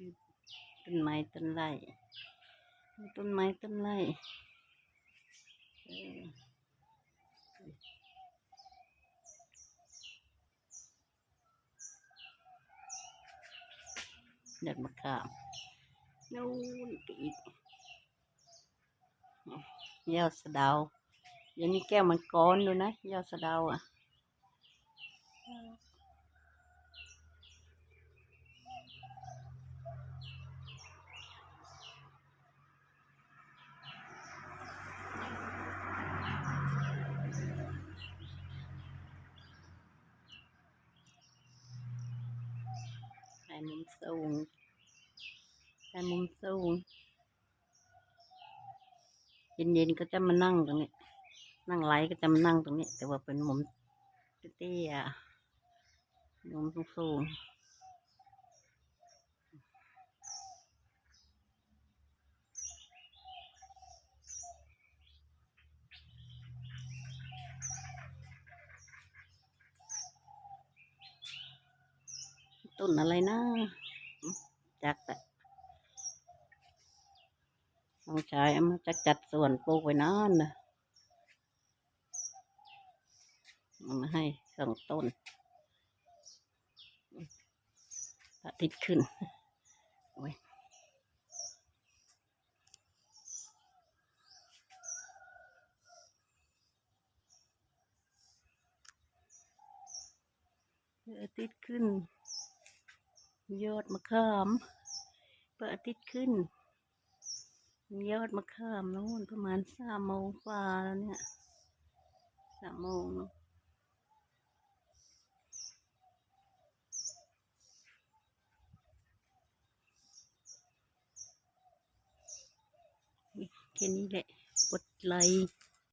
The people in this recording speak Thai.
ดูต้นไม้ต้นไร่ดูต้นไม้ต้นไร่เด็ดมะขามนู่นก็อีกยอดสะดายังมีแก้วมังกรดูนะยอดสะดาวอะ ถ่ายมุมสูงถ่ายมุมสูง เย็นๆก็จะมานั่งตรงนี้ นั่งไลฟ์ก็จะมานั่งตรงนี้ แต่ว่าเป็นมุมเตี้ยมุมสูงๆ ต้นอะไรนะจักแต่น้องชายเอามาจักจัดสวนปลูกไว้นานนะเอามาให้สองต้นพระอาทิตย์ขึ้นโอ้ยอาทิตย์ขึ้น ยอดมะขามพระอาทิตย์ขึ้น ยอดมะขามนู้นประมาณสามโมงกว่าแล้วเนี่ยสามโมงเนอะแค่นี้แหละกดไลค์